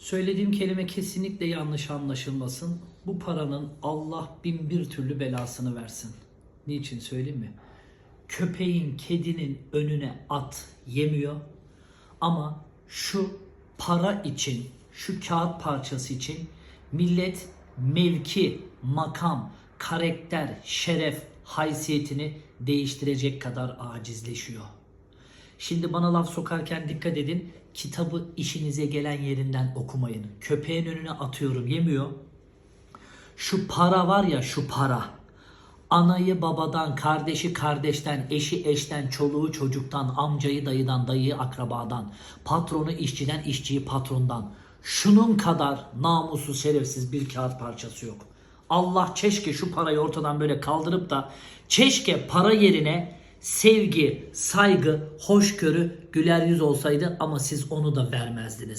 Söylediğim kelime kesinlikle yanlış anlaşılmasın. Bu paranın Allah bin bir türlü belasını versin. Niçin söyleyeyim mi? Köpeğin, kedinin önüne at yemiyor. Ama şu para için, şu kağıt parçası için millet mevki, makam, karakter, şeref, haysiyetini değiştirecek kadar acizleşiyor. Şimdi bana laf sokarken dikkat edin. Kitabı işinize gelen yerinden okumayın. Köpeğin önüne atıyorum yemiyor. Şu para var ya şu para. Anayı babadan, kardeşi kardeşten, eşi eşten, çoluğu çocuktan, amcayı dayıdan, dayıyı akrabadan, patronu işçiden, işçiyi patrondan. Şunun kadar namussuz şerefsiz bir kağıt parçası yok. Allah çeşke şu parayı ortadan böyle kaldırıp da çeşke para yerine sevgi, saygı, hoşgörü, güler yüz olsaydı ama siz onu da vermezdiniz.